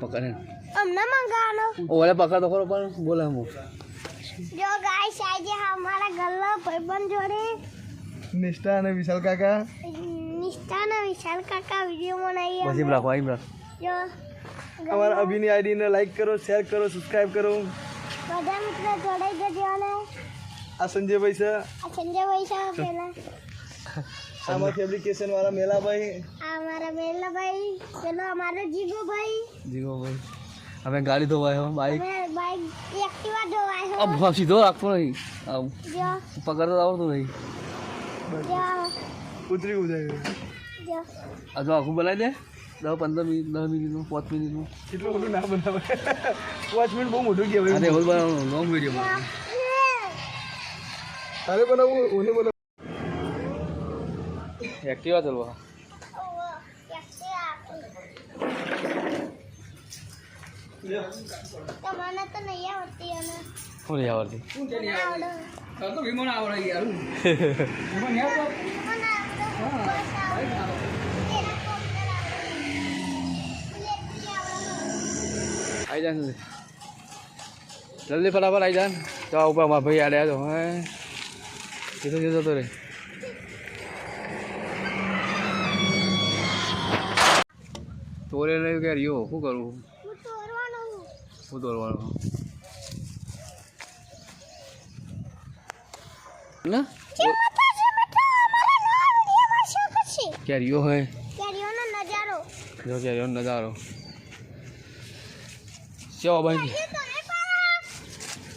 પકડે. અમને મંગાવવાનો. ઓલે પકડ ખરો પણ બોલે હું જો ગાઈસ આજે અમારા ગલ્લો ભાઈબંધ જોડે નિષ્ઠા અને વિશાલ કાકા. નિષ્ઠા અને વિશાલ કાકા વીડિયો બનાવીએ પછી રાખો આઈ રાખ. જો અમારા અભિની આઈડીને લાઈક કરો શેર કરો સબસ્ક્રાઇબ કરો. બધા મિત્રો જોડાઈ જજો અને આ સંજયભાઈ છે. આ સંજય ભાઈ પેલા આમાંથી ફેબ્રિકેશન વાળા મેલાભાઈ. આ અમારા મેલાભાઈ પેલો અમારો જીગોભાઈ. જીગોભાઈ. અમે ગાડી ધોવાય બાઈક બાઈક એક્ટિવા આમ આમ સીધો રાખતો નહીં. આમ જો. પકડતો આવતો નહીં. જો. ઉતરી ઉજાય જો. આ જો આખું બનાવી દે. દસ પંદર મિનિટ દસ મિનિટનું પાંચ મિનિટનું. એટલું બધું ના બનાવે. પાંચ મિનિટ બહુ મોટું કહેવાય. અરે એવું બનાવવાનું લોંગ વીડિયો તારે બનાવવું ઓને બનાવવું? એક્ટિવા ચલવા તમને તો નહીં આવડતી અને હું નહીં આવડતી? આવડે વિમાન આવડે યાર મને આવડે આવડે હેલિકોપ્ટર આવડે ઇલેક્ટ્રિક આવડે આવી જાય જલ્દી ફટાફટ આવી જાન. તો ઉપર ભાઈ આડ્યા તો, હે. કીધું કીધું તો રે તોરે લઈ કે રહ્યો શું કરું? હું તોડવાનું ના? કેરીઓ હોય કેરીઓનો નજારો. જો નજારો ભાઈ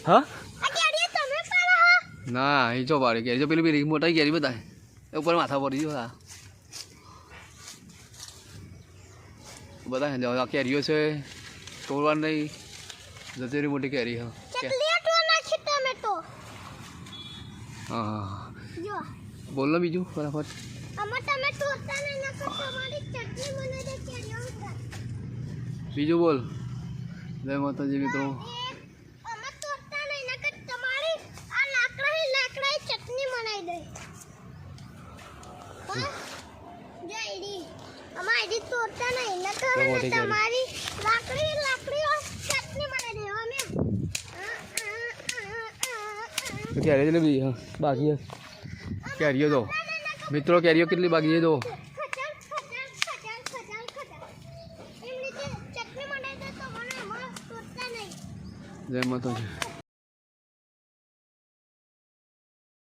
હા? હો ના એ જો પાડે કેરી જો પેલી પેલી મોટા કેરી બતાય એ ઉપર માથા પડી ગયો આ. બધા કેરીઓ છે. તોડવા નહીં. જતેરી મોટી કેરી હા. બોલ ને બીજું ફટાફટ. બીજું બોલ. જય માતાજી મિત્રો. ચટણી બનાવી દે. આઈડી તોડતા નહીં. નકર તો તમારી લાકડી લાકડીઓ ચટણી બનાવી દે અમે. તો કેરી કેટલી બધી? બાકી. કેરીઓ તો મિત્રો કેરીઓ કેટલી બાકી છે દે મને જય માતાજી